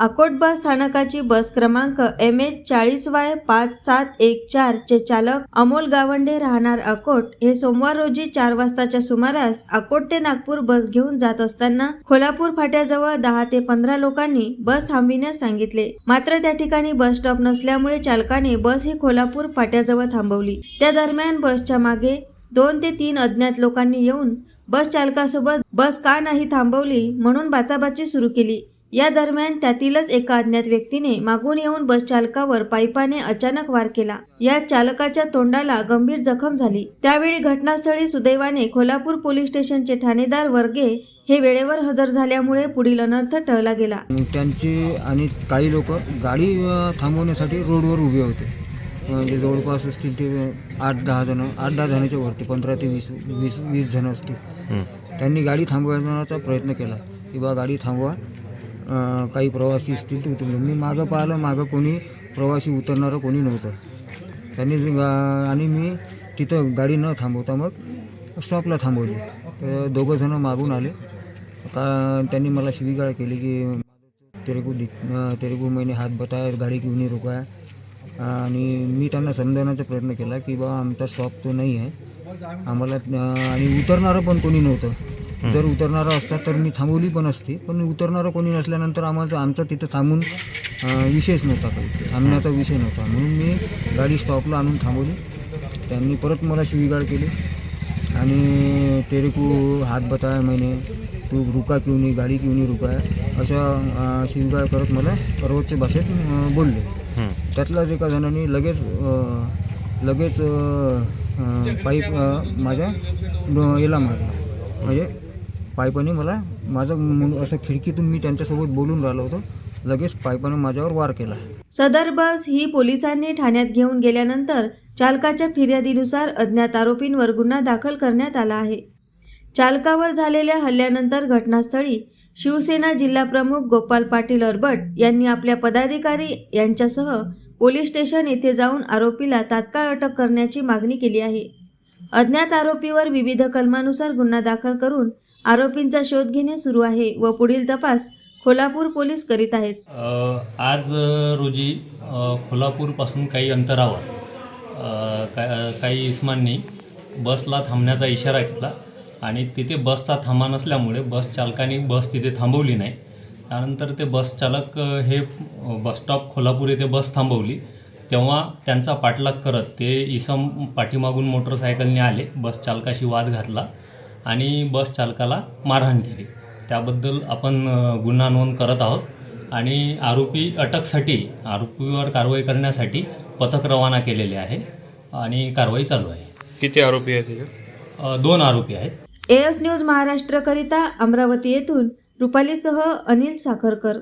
अकोट बस स्थानकाची बस क्रमांक M H चाळीस Y पाच सात एक चार चे चालक अमोल गावंडे राहणार अकोट हे सोमवार रोजी चार वाजताच्या सुमारास अकोट ते नागपूर बस घेऊन जात असताना खोलापूर फाट्याजवळ दहा ते पंधरा लोकांनी बस थांबविण्यास सांगितले. मात्र त्या ठिकाणी बस स्टॉप नसल्यामुळे चालकाने बस ही खोलापूर फाट्याजवळ थांबवली. त्या दरम्यान बसच्या मागे दोन ते तीन अज्ञात लोकांनी येऊन बस चालकासोबत बस का नाही थांबवली म्हणून बाचाबाची सुरू केली. या दरम्यान त्यातीलच एका अज्ञात व्यक्तीने मागून येऊन बस चालकावर पाईपाने अचानक वार केला. या चालकाच्या तोंडाला गंभीर जखम झाली. त्यावेळी घटनास्थळी सुदैवाने कोल्हापूर पोलीस स्टेशनचे ठाणेदार वर्गे हे वेळेवर हजर झाल्यामुळे पुढील अनर्थ टळला गेला. त्यांची आणि काही लोक गाडी थांबवण्यासाठी रोडवर उभे होते. म्हणजे जवळपास असतील ते आठ दहा जण आठ दहा जणांच्या वरती पंधरा ते वीस वीस वीस जण असतील. त्यांनी गाडी थांबवण्याचा प्रयत्न केला. की बा गाडी थांबवा. काही प्रवासी असतील ते उतरून मी मागं पाहिलं मागं कोणी प्रवासी उतरणारं कोणी नव्हतं. त्यांनी आणि मी तिथं गाडी न थांबवता मग स्टॉपला थांबवली. तर दोघं जणं मागून आले. का त्यांनी मला शिवीगाळ केली की तेरेको दि दिख अं, तेरे हात बताय गाडी घेऊन नहीं आहे आणि मी त्यांना समजवण्याचा प्रयत्न केला की बा आमचा स्टॉप तो नाही आहे. आम्हाला आणि उतरणारं पण कोणी नव्हतं. जर उतरणारं असता तर मी थांबवली पण असती. पण उतरणारं कोणी नसल्यानंतर आम्हाला आमचा तिथं थांबून विषयच नव्हता काही. थांबण्याचा विषय नव्हता. म्हणून मी गाडी स्टॉपला आणून थांबवली. त्यांनी परत मला शिवीगाळ केली. आणि तेरे को हात बताया मैंने तू रुका क्यों नहीं गाडी क्यों नहीं रुकाया? अशा शिवीगाळ करत मला सर्वोच्च भाषेत बोलले. त्यातल्याच एका जणांनी लगेच लगेच पाईप माझ्या याला मारला. म्हणजे पायपाने मला माझं असं खिडकीतून मी त्यांच्यासोबत बोलून राहिलो होतो. लगेच पायपाने माझ्यावर वार केला. सदर बस ही पोलिसांनी ठाण्यात घेऊन गेल्यानंतर चालकाच्या फिर्यादीनुसार अज्ञात आरोपींवर गुन्हा दाखल करण्यात आला आहे. चालकावर झालेल्या हल्ल्यानंतर घटनास्थळी शिवसेना जिल्हाप्रमुख गोपाल पाटील अरबट यांनी आपल्या पदाधिकारी यांच्यासह पोलीस स्टेशन येथे जाऊन आरोपीला तात्काळ अटक करण्याची मागणी केली आहे. अज्ञात आरोपीवर विविध कलमानुसार गुन्हा दाखल करून आरोपींचा शोध घेणे सुरू आहे व पुढील तपास कोल्हापूर पोलीस करीत आहेत. आज रोजी कोल्हापूरपासून काही अंतरावर का काही इस्मांनी बसला थांबण्याचा इशारा केला आणि तिथे बसचा थांबा नसल्यामुळे बस चालकाने बस तिथे थांबवली नाही. त्यानंतर ते बस चालक हे बसस्टॉप कोल्हापूर येथे बस थांबवली. तेव्हा त्यांचा पाठलाग करत ते इसम पाठीमागून मोटरसायकलने आले बस चालकाशी वाद घातला. आणि बस चालकाला मारहाण केली. त्याबद्दल आपण गुन्हा नोंद करत आहोत आणि आरोपी अटकसाठी आरोपीवर कारवाई करण्यासाठी पथक रवाना केलेले आहे आणि कारवाई चालू आहे. किती आरोपी आहेत दोन आरोपी आहेत. एएस न्यूज महाराष्ट्रकरिता अमरावती येथून रुपालीसह अनिल साखरकर.